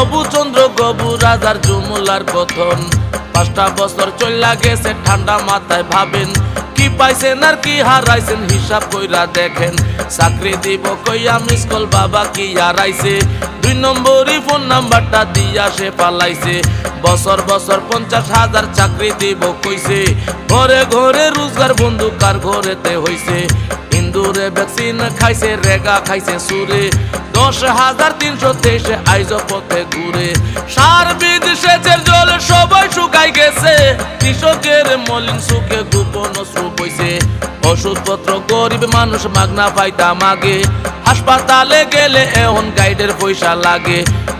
অবুচন্দ্র গবু রাজার জুমুলার কথন। পাঁচটা বছর চল্লা গেছে, ঠান্ডা মাথায় ভাবেন। কি পাইছেন আর কি হারাইছেন, হিসাব কইরা দেখেন। চাকরি দিব কইয়া মিস কল বাবা কি হারাইছে? দুই নম্বরই ফোন নাম্বারটা দিয়া সে পালাইছে। বছর বছর পঞ্চাশ হাজার চাকরি দিব কইছে। ঘরে ঘরে রোজগার বন্ধু কার ঘরেতে হইছে? ইন্দুরে ভ্যাকসিন খাইছে, রেগা খাইছে সুরে। দশ হাজার তিনশো তেইশে আইজ পথে ঘুরে। সার সেচের জল সবাই শুকাই গেছে। কৃষকের মলিন সুখে গোপন শ্রু বইছে ওষুধপত্র গরিব মানুষ মাগনা পাইতা মাগে। হাসপাতালে গেলে এখন গাইডের পয়সা লাগে।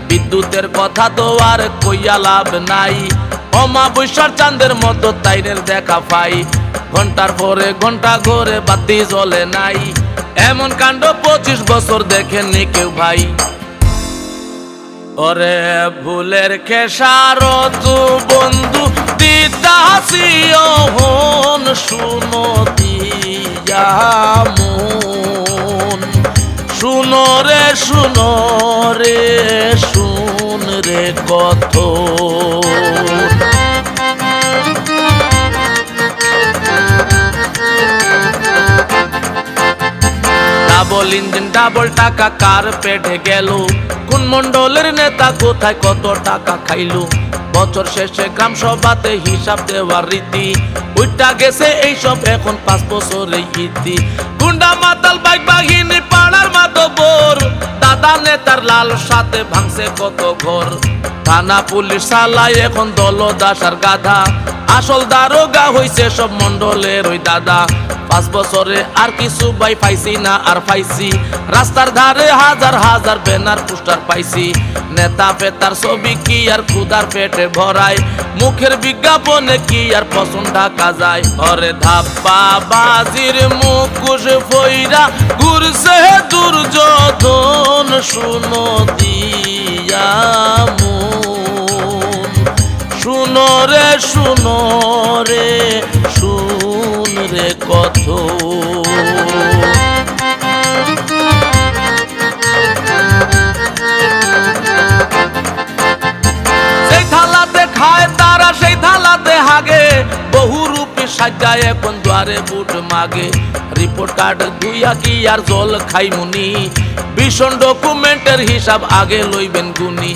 বিদ্যুতের কথা তো আর কইয়া লাভ নাই। অমাবস্যার চাঁদের মতো তাইনের দেখা পাই। ঘণ্টার পরে ঘণ্টা ঘরে বাতি জ্বলে নাই। এমন কাণ্ড পঁচিশ বছর দেখেননি কেউ ভাই। ওরে ভুলের খেসার তু বন্ধু, দিদাসি হন শুনো দিয়া মন। শুনো রে শুনো রে, শুন রে কত। ডাবল ইঞ্জিন ডাবল টাকা কার পেটে গেল। কোন মন্ডলের নেতা কোথায় কত টাকা খাইলো? বছর শেষে গ্রাম সভাতে হিসাব দেওয়ার রীতি। উইটা গেছে এইসব এখন পাঁচ বছরে ইতি। গুন্ডা মাতাল বাইক বাহিনী পাড়ার মাতবর দাদা নেতার লাল সাথে ভাঙছে কত ঘর। থানা পুলিশ সালাই এখন দল দাসার গাধা। আসল দারোগা হইছে সব মন্ডলের ওই দাদা। পাঁচ বছরে আর কিছু বাই পাইছি না, আর পাইছি। রাস্তার ধারে হাজার হাজার ব্যানার, পোস্টার পাইছি। নেতা পেতার ছবি কি আর ক্ষুদার পেটে ভরায়? মুখের বিজ্ঞাপনে কি আর পছন্দ ঢাকা যায়? অরে ধাপ্পা বাজির মুখোশ ফইরা ঘুরছে দুর্যোধন। শুনো দিয়া মন। শুনো রে শুনো রে শুন রে কত সাজায় এখন দ্বারে বুট মাগে? দুইয়া কি আর জল খাই মুনি ভীষণ ডকুমেন্টের হিসাব আগে লইবেন গুনি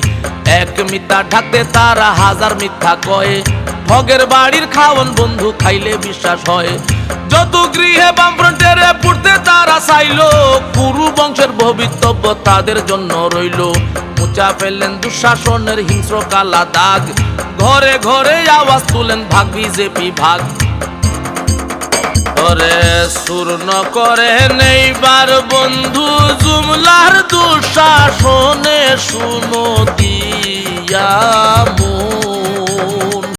এক মিথ্যা ঢাকতে তারা হাজার মিথ্যা কয়ে। বাড়ির খাওয়ান বন্ধু খাইলে বিশ্বাস হয়। যত গৃহে বামফ্রন্টের পুড়তে তারা চাইলো, কুরু বংশের ভবিতব্য তাদের জন্য রইল। মুচা ফেললেন দুঃশাসনের হিংস্র কালা দাগ। ঘরে ঘরে আওয়াজ তুলেন ভাগ বিজেপি ভাগ। ওরে চূর্ণ করে নেইবার বন্ধু জুমলার দুঃশাসনে শুনো